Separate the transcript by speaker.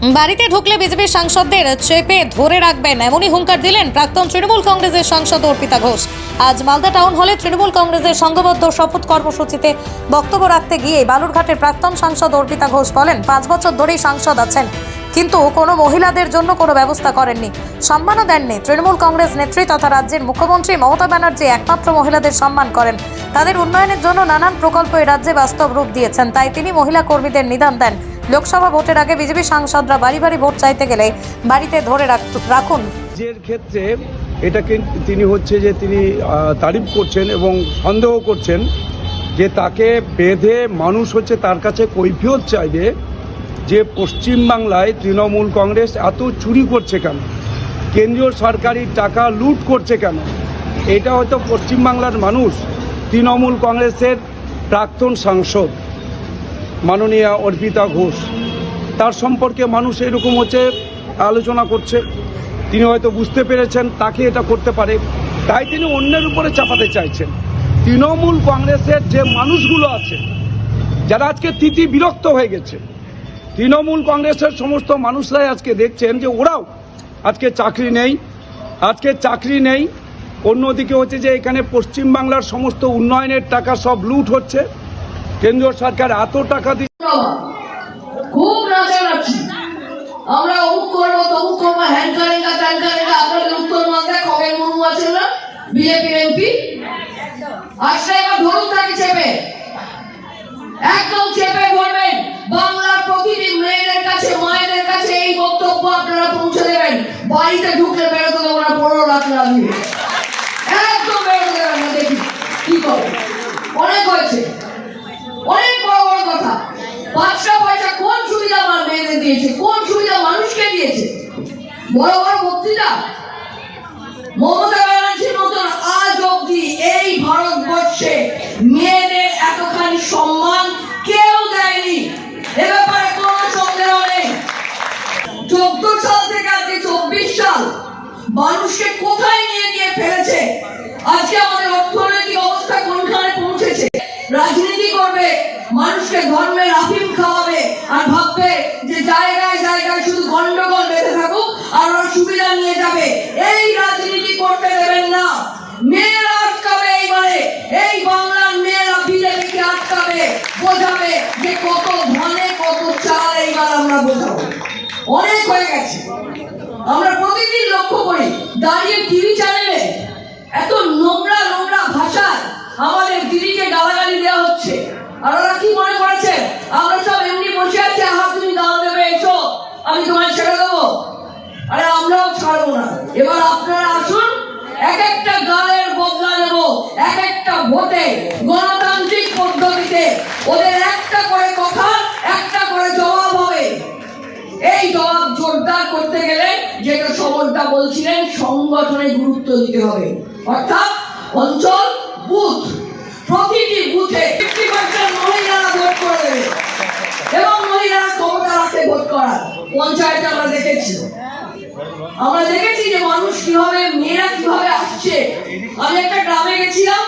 Speaker 1: বাড়িতে ঢুকলে বিজেপির সাংসদদের চেপে ধরে রাখবেন, এমনই হুঙ্কার দিলেন প্রাক্তন তৃণমূল কংগ্রেসের সাংসদ অর্পিতা ঘোষ। আজ মালদা টাউন হলে তৃণমূল কংগ্রেসের সংঘবদ্ধ শপথ কর্মসূচিতে বক্তব্য রাখতে গিয়ে বালুরঘাটের প্রাক্তন সাংসদ অর্পিতা ঘোষ বলেন, পাঁচ বছর ধরেই সাংসদ আছেন, কিন্তু কোনো মহিলাদের জন্য কোনো ব্যবস্থা করেননি। সম্মানও দেননি। তৃণমূল কংগ্রেস নেত্রী তথা রাজ্যের মুখ্যমন্ত্রী মমতা ব্যানার্জি একমাত্র মহিলাদের সম্মান করেন। তাদের উন্নয়নের জন্য নানান প্রকল্প এই রাজ্যে বাস্তব রূপ দিয়েছেন, তাই তিনি মহিলা কর্মীদের নিদান দেন। লোকসভা ভোটের আগে বিজেপি সাংসদরা বাড়ি বাড়ি ভোট চাইতে গেলে বাড়িতে ধরে রাখ- রাখুন।
Speaker 2: ক্ষেত্রে এটাকে তিনি হচ্ছে যে তিনি তারিফ করছেন এবং সন্দেহ করছেন যে তাকে বেঁধে মানুষ হচ্ছে তার কাছে কৈফিয়ত চাইবে যে পশ্চিমবাংলায় তৃণমূল কংগ্রেস এত চুরি করছে কেন? কেন্দ্রীয় সরকারি টাকা লুট করছে কেন? এটা হয়তো পশ্চিমবাংলার মানুষ, তৃণমূল কংগ্রেসের প্রাক্তন সাংসদ। মাননীয়া অর্পিতা ঘোষ। তার সম্পর্কে মানুষ এরকম হচ্ছে, আলোচনা করছে। তিনি হয়তো বুঝতে পেরেছেন, তাকে এটা করতে পারে। তাই তিনি অন্যের উপরে চাপাতে চাইছেন। তৃণমূল কংগ্রেসের যে মানুষগুলো আছে, যারা আজকে তিতি বিরক্ত হয়ে গেছে, তৃণমূল কংগ্রেসের সমস্ত মানুষরাই আজকে দেখছেন যে ওরাও আজকে চাকরি নেই। আজকে চাকরি নেই। অন্যদিকে হচ্ছে যে এখানে পশ্চিমবাংলার সমস্ত উন্নয়নের টাকা সব লুট হচ্ছে। কেন্দ্রীয় সরকার এত টাকা দিচ্ছে।
Speaker 3: খুব আমরা অমুক করব তমুক করব, হ্যান করেগা ত্যান করেগা আপনাদের উত্তর মালদায় খগেন মুর্মু আছেন না? বিজেপির এমপি আসলে এবার ধরুন তাকে চেপে। একদম চেপে ধরবেন। বাংলার প্রতিটি মেয়েদের কাছে, মায়েদের কাছে এই বক্তব্য আপনারা পৌঁছে দেবেন। বাড়িতে ঢুকলে বেরোতে না, পনেরো লাখ টাকা দিয়ে একদম বেরোতে দেবেন না দেখি কি করে অনেক হয়েছে অনেক বড় বড় কথা পাঁচটা পয়সা কোন সুবিধা আমার মেয়েদের দিয়েছে, কোন সুবিধা মানুষকে দিয়েছে? বড় বড় বক্তৃতা। মমতা ব্যানার্জির মতন আজ অব্দি এই ভারতবর্ষে মেয়েদের এতখানি সম্মান কেউ দেয়নি। এ ব্যাপারে কোনো সন্দেহ নেই। চোদ্দ সাল থেকে আজকে চব্বিশ সাল মানুষকে কোথায় নিয়ে গিয়ে ফেলেছে? আজকে গন্ডগোল বেঁধে থাকুক আর ওরা সুবিধা নিয়ে যাবে। এই রাজনীতি করতে দেবেন না। মেয়েরা আটকাবে এইবারে। এই বাংলার মেয়েরা বিজেপিকে আটকাবে, বোঝাবে যে কত ধনে কত চাল এইবার আমরা বোঝাবো। অনেক হয়ে গেছে। আমরা প্রতিদিন লক্ষ্য করি, দাঁড়িয়ে টিভি চ্যানেলে এত নোংরা নোংরা ভাষায় আমাদের দিদিকে গালাগালি দেওয়া হচ্ছে। আর ওরা কি মনে করেছে? এবার আপনারা আসুন এক একটা গালের বদলা নেব এক একটা ভোটে, গণতান্ত্রিক পদ্ধতিতে। ওদের একটা করে কথা, একটা করে জবাব হবে। এই জবাব জোরদার করতে গেলে যেটা সমরদা বলছিলেন, সংগঠনে গুরুত্ব দিতে হবে। অর্থাৎ অঞ্চল, বুথ, প্রতিটি বুথে ফিফটি পার্সেন্ট মহিলারা ভোট করে এবং মহিলারা ক্ষমতা রাখে ভোট করার। পঞ্চায়েতে আমরা দেখেছি। আমরা দেখেছি যে মানুষ কীভাবে মেয়েরা কীভাবে আসছে। আমি একটা গ্রামে গেছিলাম।